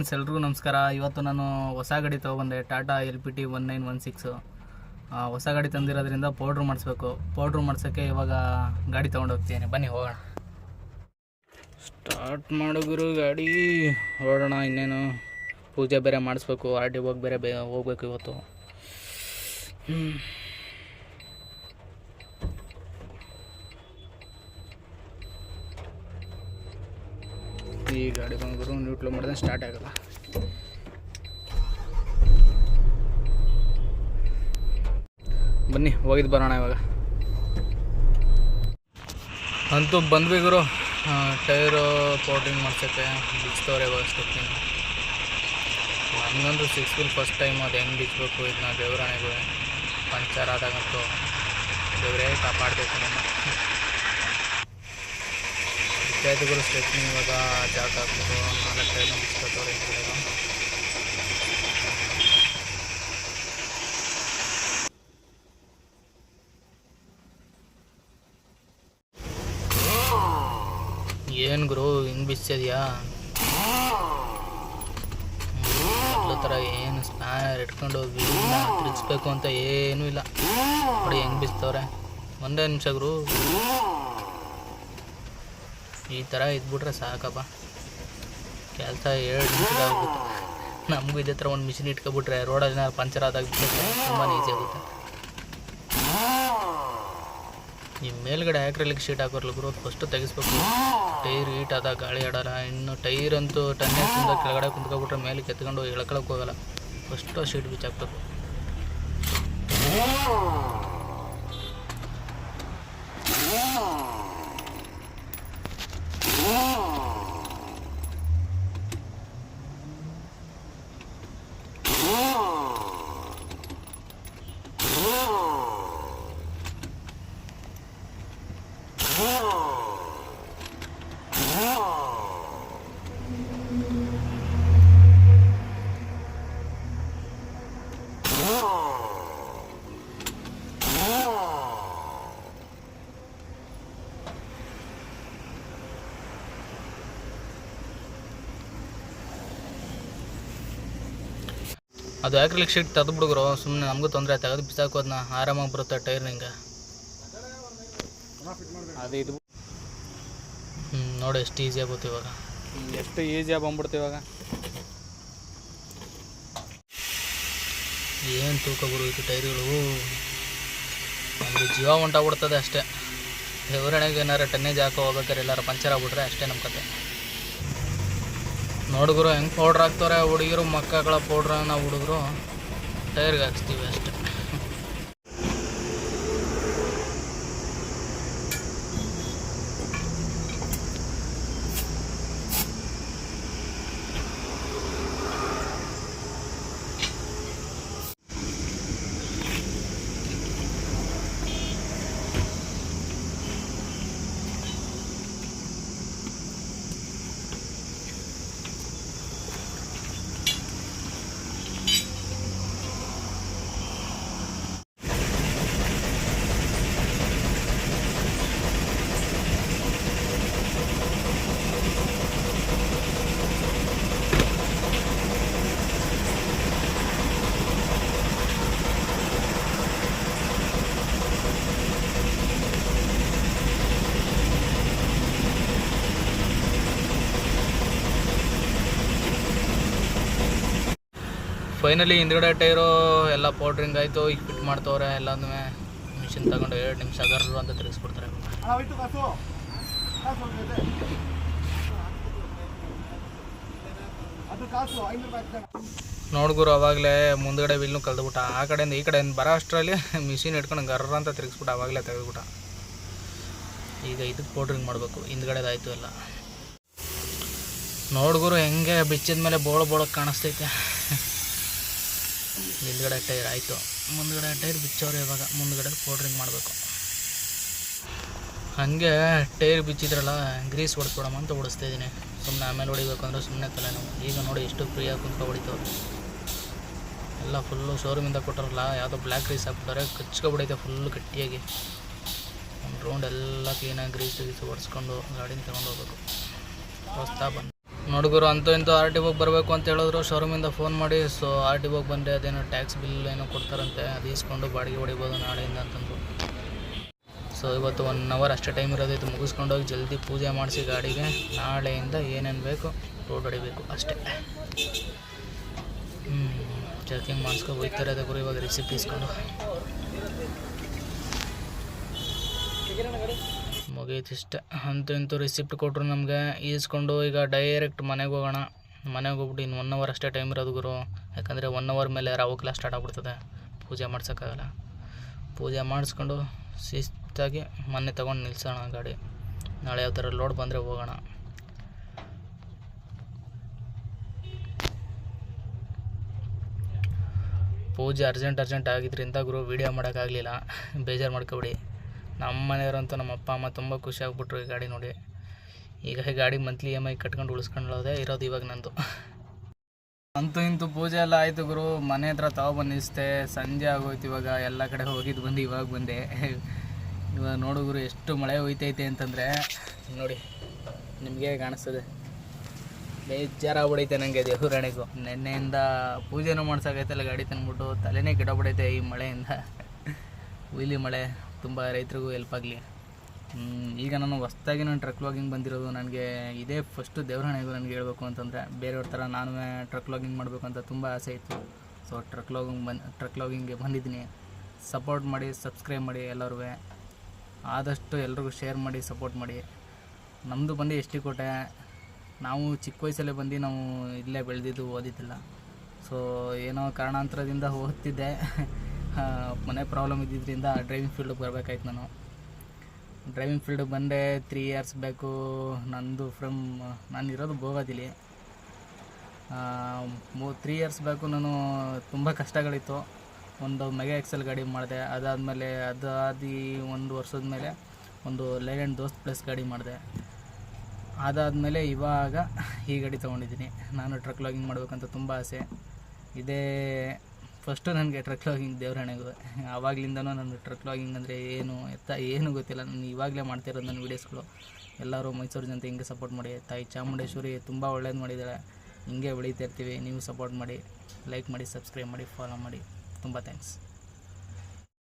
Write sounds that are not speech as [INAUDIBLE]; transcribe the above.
Friends, ಎಲ್ರಿಗೂ ನಮಸ್ಕಾರ. ಇವತ್ತು ನಾನು ಹೊಸ ಗಾಡಿ ತೊಗೊಬಂದೆ, Tata L P T one nine one six ಹೊಸ ಗಾಡಿ ತಂದಿರೋದ್ರಿಂದ ಪೌಡ್ರ್ ಮಾಡಿಸ್ಬೇಕು. ಪೌಡ್ರ್ ಮಾಡ್ಸೋಕ್ಕೆ ಇವಾಗ ಗಾಡಿ ತೊಗೊಂಡು ಹೋಗ್ತೀನಿ. ಬನ್ನಿ, ಹೋಗೋಣ. ಸ್ಟಾರ್ಟ್ ಮಾಡಿದ್ರು ಗಾಡಿ. ಹೊರಡೋಣ ಇನ್ನೇನು ಪೂಜೆ ಬೇರೆ ಮಾಡಿಸ್ಬೇಕು, ಆರ್ ಟಿ ಹೋಗಿ ಬೇರೆ ಬೇ ಹೋಗ್ಬೇಕು ಇವತ್ತು. ಈ ಗಾಡಿ ಮಾಡಿದ್ರೆ ಸ್ಟಾರ್ಟ್ ಆಗಲ್ಲ ಬನ್ನಿ ಹೋಗಿದ್ದು ಬರೋಣ ಇವಾಗ. ಅಂತೂ ಬಂದ್ವಿ ಗುರು. ಟೈರು ಪೌಡ್ರಿಂಗ್ ಮಾಡ್ಸೋಕ್ಕೆ ಬಿಚ್ತವ್ರೆ ಇವಾಗ ಸ್ಟೆಪ್ಪಿನ ನನಗಂತೂ ಸಿಕ್ಸ್ ಫುಲ್ ಫಸ್ಟ್ ಟೈಮ್ ಅದು ಹೆಂಗೆ ಬಿಚ್ಚಬೇಕು ಇದನ್ನ ದೇವರಾಣೆಗೆ. ಪಂಚರ್ ಆದಾಗಂತೂ ದೇವರೇ ಕಾಪಾಡಬೇಕು ನಮ್ಮ ವಿದ್ಯಾರ್ಥಿಗಳು ಸ್ಟೆಪ್ನಿ ಇವಾಗ ಜಾಗ ಹಾಕ್ಬೋದು ನಾಲ್ಕು ಟೈಮ್ ಬಿಚ್ಕೋತವ್ರೆ ಹಿಂದ್ಗಡೆಗೆ ಏನು ಗುರು, ಹಿಂಗೆ ಮೊದಲ ಥರ ಏನು ಸ್ಪ್ಯಾನರ್ ಇಟ್ಕೊಂಡು ವೀಲ್ನ ತಿರುಗಿಸ್ಬೇಕು ಅಂತ ಏನೂ ಇಲ್ಲ. ನೋಡಿ, ಹೆಂಗೆ ಬಿಸ್ತವ್ರೆ ಒಂದೇ ನಿಮಿಷ ಗುರು. ಈ ಥರ ಇದ್ಬಿಟ್ರೆ ಸಾಕಪ್ಪ. ಕೆಲಸ ಎರಡು ನಿಮಿಷದಾಗುತ್ತೆ ನಮಗೂ ಇದೇ ಥರ ಒಂದು ಮಿಷಿನ್ ಇಟ್ಕೊಬಿಟ್ರೆ ರೋಡಲ್ಲಿ ಪಂಚರ್ ಆದಾಗ ತುಂಬಾ ಈಸಿ ಆಗುತ್ತೆ. ಈ ಮೇಲ್ಗಡೆ ಆ್ಯಕ್ರಲಿಕ್ ಶೀಟ್ ಹಾಕೋರ್ಲಿ ಗುರು ಫಸ್ಟು ತೆಗಿಸ್ಬೇಕು. ಟೈರ್ ಹೀಟ್ ಆದಾಗ ಗಾಳಿ ಆಡಲ್ಲ. ಇನ್ನು ಟೈರ್ ಅಂತೂ ಟನ್ನೇಸಿಂದ ಕೆಳಗಡೆ ಕುಂತ್ಕೊಬಿಟ್ರೆ ಮೇಲೆ ಕೆತ್ಕೊಂಡು ಎಳ್ಕೊಳಕ್ಕೆ ಹೋಗಲ್ಲ. ಫಸ್ಟು ಶೀಟ್ ಬಿಚ್ಚ Oh. ಅದು ಆ್ಯಕ್ರಿಲಿಕ್ ಶೀಟ್ ತೆಗೆದು ಬಿಡುಗ್ರು ಸುಮ್ಮನೆ ನಮಗೂ ತೊಂದರೆ ಆಯ್ತು. ಬಿಸಾಕು ಅದನ್ನ ಆರಾಮಾಗಿ ಬರುತ್ತೆ ಟೈರ್ ಅದು ಇದು ಹ್ಞೂ ನೋಡಿ ಎಷ್ಟು ಈಸಿ ಆಗುತ್ತೆ ಇವಾಗ. ಎಷ್ಟು ಈಸಿಯಾಗಿ ಬಂದ್ಬಿಡ್ತು ಇವಾಗ. ಏನು ತೂಕ ಬರುತ್ತೆ ಟೈರ್ಗಳು? ನಮಗೆ ಜೀವ ಹೊಂಟಾಗ್ಬಿಡ್ತದೆ ಅಷ್ಟೇ. ಹೆವರಣೆಗೆ ಏನಾರು ಟನ್ನೇಜ್ ಹಾಕೋ ಹೋಗ್ಬೇಕಾದ್ರೆ ಎಲ್ಲಾರು ಪಂಚರ್ ಆಗ್ಬಿಟ್ರೆ ಅಷ್ಟೇ ನಮ್ಮ ಕತೆ. ನೋಡುಗರು ಹೆಂಗೆ ಪೌಡ್ರ್ ಹಾಕ್ತಾರೆ ಹುಡುಗಿರು ಮಕ್ಕಳ ಪೌಡ್ರನ್ನು ಹುಡುಗರು ಟೈರ್ಗೆ ಹಾಕ್ಸ್ತೀವಿ ಅಷ್ಟೇ. ಫೈನಲಿ ಹಿಂದ್ಗಡೆ ಟೈರು ಎಲ್ಲ ಪೌಡ್ರಿಂಗ್ ಆಯಿತು. ಈಗ ಫಿಟ್ ಮಾಡ್ತವ್ರೆ ಎಲ್ಲಾನು ಮಿಷಿನ್ ತಗೊಂಡು ಎರಡು ನಿಮಿಷ ಗರ್ರು ಅಂತ ತಿರುಗಿಸ್ಬಿಡ್ತಾರೆ. ನೋಡ್ಗುರು ಅವಾಗಲೇ ಮುಂದ್ಗಡೆ ವಿಲ್ನು ಕಲ್ದ್ಬಿಟ್ಟ. ಆ ಕಡೆಯಿಂದ ಈ ಕಡೆಯಿಂದ ಬರೋ ಅಷ್ಟರಲ್ಲಿ ಮಿಷಿನ್ ಇಟ್ಕೊಂಡು ಗರ್ರ ಅಂತ ತಿರುಗಿಸ್ಬಿಟ್ಟ, ಅವಾಗಲೇ ತೆಗೆದ್ಬಿಟ್ಟ. ಈಗ ಇದಕ್ಕೆ ಪೌಡ್ರಿಂಗ್ ಮಾಡಬೇಕು. ಹಿಂದ್ಗಡೆದಾಯ್ತು ಎಲ್ಲ. ನೋಡ್ಗುರು ಹೆಂಗೆ ಬಿಚ್ಚಿದ ಮೇಲೆ ಬೋಳ ಬೋಳಕ್ಕೆ ಕಾಣಿಸ್ತೈತೆ. ಹಿಂದ್ಗಡೆ ಟೈರ್ ಆಯಿತು. ಮುಂದ್ಗಡೆ ಟೈರ್ ಬಿಚ್ಚವ್ರೆ ಇವಾಗ. ಮುಂದ್ಗಡೆ ಪೌಡ್ರಿಂಗ್ ಮಾಡಬೇಕು. ಹಾಗೆ ಟೈರ್ ಬಿಚ್ಚಿದ್ರಲ್ಲ, ಗ್ರೀಸ್ ಹೊಡ್ಸ್ಕೊಡಮ್ಮ ಅಂತ ಓಡಿಸ್ತಾ ಇದ್ದೀನಿ. ಸುಮ್ಮನೆ ಆಮೇಲೆ ಹೊಡಿಬೇಕು ಅಂದರೆ ಸುಮ್ಮನೆ ತಲೆನೋವು. ಈಗ ನೋಡಿ ಎಷ್ಟು ಫ್ರೀಯಾಗಿ ಕುಂತ್ಕೊ ಹೊಡಿತವ್ರು. ಎಲ್ಲ ಫುಲ್ಲು ಶೋರೂಮಿಂದ ಕೊಟ್ಟರಲ್ಲ ಯಾವುದೋ ಬ್ಲ್ಯಾಕ್ ಗ್ರೀಸ್ ಹಾಕ್ಬಿಟ್ಟಾರೆ ಕಚ್ಕೊಬಿಡೈತೆ ಫುಲ್ಲು ಗಟ್ಟಿಯಾಗಿ. ಒಂದು ರೌಂಡ್ ಎಲ್ಲ ಕ್ಲೀನಾಗಿ ಗ್ರೀಸ್ ಗೀಸು ಒರೆಸ್ಕೊಂಡು ಗಾಡಿನ ತಗೊಂಡು ಹೋಗ್ಬೇಕು. ಹೊಸ್ತಾ ಬಂದು ನೋಡುಗರು ಅಂತೂ ಇಂತೂ ಆರ್ ಟಿ ಬುಕ್ ಬರಬೇಕು ಅಂತ ಹೇಳಿದ್ರು. ಶೋರೂಮಿಂದ ಫೋನ್ ಮಾಡಿ ಸೊ ಆರ್ ಟಿ ಬುಕ್ ಬಂದರೆ ಅದೇನೋ ಟ್ಯಾಕ್ಸ್ ಬಿಲ್ ಏನೋ ಕೊಡ್ತಾರಂತೆ, ಅದು ಇಸ್ಕೊಂಡು ಬಾಡಿಗೆ ಹೊಡಿಬೋದು ನಾಳೆಯಿಂದ ಅಂತಂದು ಸೊ ಇವತ್ತು ಒನ್ ಅವರ್ ಅಷ್ಟೇ ಟೈಮ್ ಇರೋದು ಇದು ಮುಗಿಸ್ಕೊಂಡೋಗಿ ಜಲ್ದಿ ಪೂಜೆ ಮಾಡಿಸಿ ಗಾಡಿಗೆ. ನಾಳೆಯಿಂದ ಏನೇನು ಬೇಕು ರೋಡ್ ಹೊಡಿಬೇಕು ಅಷ್ಟೇ. ಹ್ಞೂ ಚೆಕಿಂಗ್ ಮಾಡಿಸ್ಕೊ ಹೋಗ್ತಾರೆ ಅದಕ್ಕೂ ಇವಾಗ ರಿಸಿಪ್ಟ್ ಇಸ್ಕೊಂಡು ಮುಗೀತು ಇಷ್ಟೇ. ಅಂತೂ ಇಂತೂ ರಿಸಿಪ್ಟ್ ಕೊಟ್ಟರು ನಮಗೆ. ಈಸ್ಕೊಂಡು ಈಗ ಡೈರೆಕ್ಟ್ ಮನೆಗೆ ಹೋಗೋಣ. ಮನೆಗೆ ಹೋಗ್ಬಿಟ್ಟು ಇನ್ನು ಒನ್ ಅವರ್ ಅಷ್ಟೇ ಟೈಮ್ ಇರೋದು ಗುರು. ಯಾಕಂದರೆ ಒನ್ ಅವರ್ ಮೇಲೆ ರಾವು ಕ್ಲಾಸ್ ಸ್ಟಾರ್ಟ್ ಆಗ್ಬಿಡ್ತದೆ. ಪೂಜೆ ಮಾಡ್ಸೋಕ್ಕಾಗಲ್ಲ. ಪೂಜೆ ಮಾಡಿಸ್ಕೊಂಡು ಶಿಸ್ತಾಗಿ ಮೊನ್ನೆ ತೊಗೊಂಡು ನಿಲ್ಸೋಣ ಗಾಡಿ. ನಾಳೆ ಯಾವ ಥರ ಲೋಡ್ ಬಂದರೆ ಹೋಗೋಣ. ಪೂಜೆ ಅರ್ಜೆಂಟ್ ಅರ್ಜೆಂಟ್ ಆಗಿದ್ದರಿಂದ ಗುರು ವೀಡಿಯೋ ಮಾಡೋಕ್ಕಾಗಲಿಲ್ಲ. ಬೇಜಾರು ಮಾಡ್ಕೊಬಿಡಿ. ನಮ್ಮ ಮನೆಯವರಂತೂ ನಮ್ಮ ಅಪ್ಪ, ಅಮ್ಮ ತುಂಬ ಖುಷಿ ಆಗ್ಬಿಟ್ರು ಈ ಗಾಡಿ ನೋಡಿ. ಈಗ ಈ ಗಾಡಿ ಮಂತ್ಲಿ ಇ ಎಂ ಐ ಕಟ್ಕೊಂಡು ಉಳಿಸ್ಕೊಂಡೋದೆ ಇರೋದು ಇವಾಗ ನಂದು. ಅಂತೂ ಇಂತೂ ಪೂಜೆ ಎಲ್ಲ ಆಯಿತು ಗುರು. ಮನೆ ಹತ್ರ ತಾವು ಬಂದಿಸ್ತೆ ಸಂಜೆ ಆಗೋಯ್ತು ಇವಾಗ. ಎಲ್ಲ ಕಡೆ ಹೋಗಿದ್ದು ಬಂದು ಇವಾಗ ಬಂದೆ. ಇವಾಗ ನೋಡು ಗುರು, ಎಷ್ಟು ಮಳೆ ಹೋಯ್ತೈತೆ ಅಂತಂದರೆ, ನೋಡಿ, ನಿಮಗೆ ಕಾಣಿಸ್ತದೆ. ಬೇಜಾರಾಗ್ಬಿಡೈತೆ ನನಗೆ ದೇವರಾಣಿಗೂ ನಿನ್ನೆಯಿಂದ ಪೂಜೆನೂ ಮಾಡ್ಸೋಕೈತಲ್ಲ ಗಾಡಿ ತಂದ್ಬಿಟ್ಟು. ತಲೆನೇ ಕೆಡಬಿಡೈತೆ ಈ ಮಳೆಯಿಂದ. ಹುಯ್ಲಿ ಮಳೆ. ತುಂಬ ರೈತರಿಗೂ ಹೆಲ್ಪ್ ಆಗಲಿ. ಈಗ ನಾನು ಹೊಸ್ದಾಗಿ ನಾನು ಟ್ರಕ್ ಲಾಗಿಂಗ್ ಬಂದಿರೋದು ನನಗೆ ಇದೇ ಫಸ್ಟು ದೇವರಣೆಗೂ ನನಗೆ ಹೇಳಬೇಕು ಅಂತಂದರೆ, ಬೇರೆಯವ್ರ ಥರ ನಾನು ಟ್ರಕ್ ಲಾಗಿಂಗ್ ಮಾಡಬೇಕು ಅಂತ ತುಂಬ ಆಸೆ ಇತ್ತು. ಸೊ ಟ್ರಕ್ ಲಾಗಿಂಗ್ ಬಂದು ಟ್ರಕ್ ಲಾಗಿಂಗ್ಗೆ ಬಂದಿದ್ದೀನಿ. ಸಪೋರ್ಟ್ ಮಾಡಿ ಸಬ್ಸ್ಕ್ರೈಬ್ ಮಾಡಿ ಎಲ್ಲರೂ ಆದಷ್ಟು ಎಲ್ರಿಗೂ ಶೇರ್ ಮಾಡಿ ಸಪೋರ್ಟ್ ಮಾಡಿ. ನಮ್ಮದು ಬಂದು ಎಷ್ಟು ಟಿ ಕೋಟೆ. ನಾವು ಚಿಕ್ಕ ವಯಸ್ಸಲ್ಲೇ ಬಂದು ನಾವು ಇಲ್ಲೇ ಬೆಳೆದಿದ್ದು ಓದಿದ್ದಿಲ್ಲ. ಸೊ ಏನೋ ಕಾರಣಾಂತರದಿಂದ ಓದ್ತಿದ್ದೆ. [LAUGHS] ಮನೆ ಪ್ರಾಬ್ಲಮ್ ಇದ್ದಿದ್ದರಿಂದ ಡ್ರೈವಿಂಗ್ ಫೀಲ್ಡಿಗೆ ಬರಬೇಕಾಯ್ತು ನಾನು. ಡ್ರೈವಿಂಗ್ ಫೀಲ್ಡಿಗೆ ಬಂದೆ ತ್ರೀ ಇಯರ್ಸ್ ಬ್ಯಾಕು ನಂದು ಫ್ರಮ್ ನಾನು ಇರೋದು ಗೋವಾದಲ್ಲಿ. ಮೂ ತ್ರೀ ಇಯರ್ಸ್ ಬ್ಯಾಕು ನಾನು. ತುಂಬ ಕಷ್ಟಗಳಿತ್ತು. ಒಂದು ಮೆಗಾ ಎಕ್ಸೆಲ್ ಗಾಡಿ ಮಾಡಿದೆ. ಅದಾದಮೇಲೆ ಅದಾದಿ ಒಂದು ವರ್ಷದ ಮೇಲೆ ಒಂದು ಲೈಲ್ಯಾಂಡ್ ದೋಸ್ತ್ ಪ್ಲಸ್ ಗಾಡಿ ಮಾಡಿದೆ. ಅದಾದಮೇಲೆ ಇವಾಗ ಈ ಗಾಡಿ ತೊಗೊಂಡಿದ್ದೀನಿ. ನಾನು ಟ್ರಕ್ ಲಾಗಿಂಗ್ ಮಾಡಬೇಕಂತ ತುಂಬ ಆಸೆ. ಇದೇ ಫಸ್ಟು ನನಗೆ ಟ್ರಕ್ ಲಾಗಿಂಗ್ ದೇವರಣೆಗೂ ಆವಾಗಲಿಂದನೂ ನನಗೆ ಟ್ರಕ್ ಲಾಗಿಂಗ್ ಅಂದರೆ ಏನು ಎತ್ತ, ಏನು ಗೊತ್ತಿಲ್ಲ. ನಾನು ಇವಾಗಲೇ ಮಾಡ್ತಿರೋದು ನನ್ನ ವೀಡಿಯೋಸ್ಗಳು ಎಲ್ಲರೂ ಮೈಸೂರು ಜನತೆ ಹಿಂಗೆ ಸಪೋರ್ಟ್ ಮಾಡಿ. ತಾಯಿ ಚಾಮುಂಡೇಶ್ವರಿ ತುಂಬ ಒಳ್ಳೇದು ಮಾಡಿದ್ದಾರೆ ಹಿಂಗೆ ಬೆಳೀತಾ ನೀವು ಸಪೋರ್ಟ್ ಮಾಡಿ ಲೈಕ್ ಮಾಡಿ ಸಬ್ಸ್ಕ್ರೈಬ್ ಮಾಡಿ ಫಾಲೋ ಮಾಡಿ. ತುಂಬ ಥ್ಯಾಂಕ್ಸ್